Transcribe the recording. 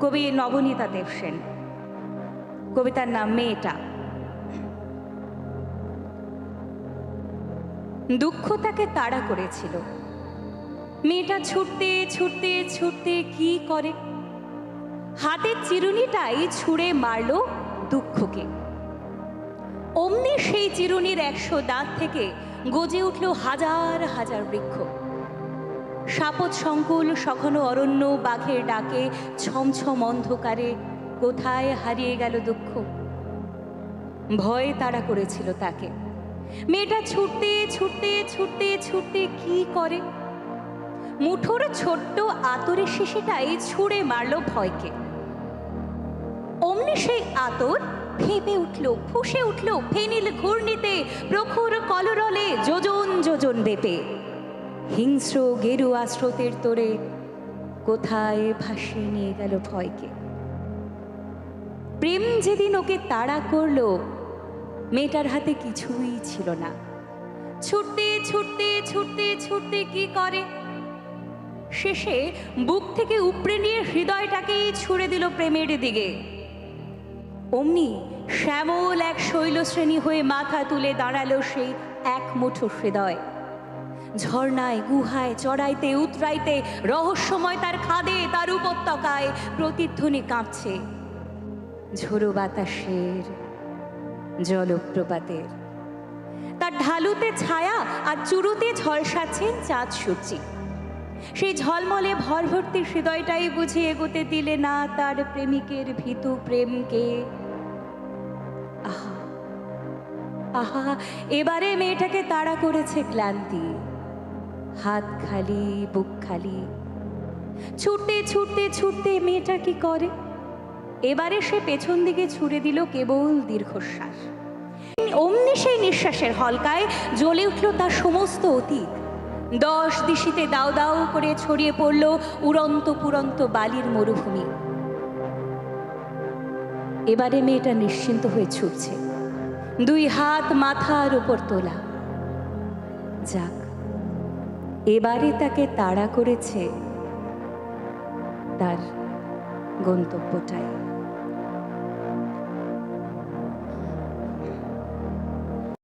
কবি নবনীতা দেব সেন। কবিতার নাম মেয়েটা। দুঃখ তাকে তাড়া করেছিল। মেয়েটা ছুটতে ছুটতে ছুটতে কি করে? হাতের চিরুনিটাই ছুঁড়ে মারল দুঃখকে। অমনি সেই চিরুনির একশো দাঁত থেকে গজে উঠল হাজার হাজার বৃক্ষ। সাপত সংকুল সঘন অরণ্য বাঘের ডাকে ছমছম অন্ধকারে কোথায় হারিয়ে গেল দুঃখ? ভয়ে তাড়া করেছিল তাকে। মেয়েটা ছুটতে ছুটতে ছুটতে ছুটতে কি করে? মুঠোর ছোট্ট আতরের শিশিটাই ছুঁড়ে মারল ভয়কে। অমনি সেই আতর ফেপে উঠল, ফুসে উঠল ফেনিল ঘূর্ণিতে প্রখর কলরলে যোজন যোজন বেপে। হিংস্র গেরুয়া স্রোতের তোরে কোথায় ভাসিয়ে নিয়ে গেল ভয়কে? প্রেম যেদিন ওকে তাড়া করল, মেয়েটার হাতে কিছুই ছিল না। ছুটতে ছুটতে ছুটতে ছুটতে কি করে? শেষে বুক থেকে উপড়ে নিয়ে হৃদয়টাকেই ছুড়ে দিল প্রেমের দিকে। অমনি শ্যামল এক শৈলশ্রেণী হয়ে মাথা তুলে দাঁড়াল সেই এক মুঠো হৃদয়। ঝর্ণায়, গুহায়, চড়াইতে, উতরাইতে, রহস্যময় তার খাদে, তার উপত্যকায় প্রতিধ্বনি কাঁপছে ঝোড়ো বাতাসের জলপ্রপাতের। তার ঢালুতে ছায়া আর চুরুতে ঝলসাচ্ছেন চাঁদ সূর্যি। সেই ঝলমলে ভরভর্তি হৃদয়টাই বুঝে এগোতে দিলে না তার প্রেমিকের ভীতু প্রেমকে। আহা আহা, এবারে মেয়েটাকে তাড়া করেছে ক্লান্তি। হাত খালি, বুক খালি। ছুটতে ছুটতে ছুটতে মেয়েটা কি করে? এবারে সে পেছন দিকে ছুড়ে দিল কেবল দীর্ঘশ্বাস। অমনি সেই নিঃশ্বাসের হলকায় জ্বলে উঠল তার সমস্ত অতীত। দশ দিশিতে দাও দাও করে ছড়িয়ে পড়ল উড়ন্ত পুরন্ত বালির মরুভূমি। এবারে মেয়েটা নিশ্চিন্ত হয়ে ছুটছে। দুই হাত মাথার উপর তোলা। যাক এবারে তাকে তাড়া করেছে তার গন্তব্যটাই।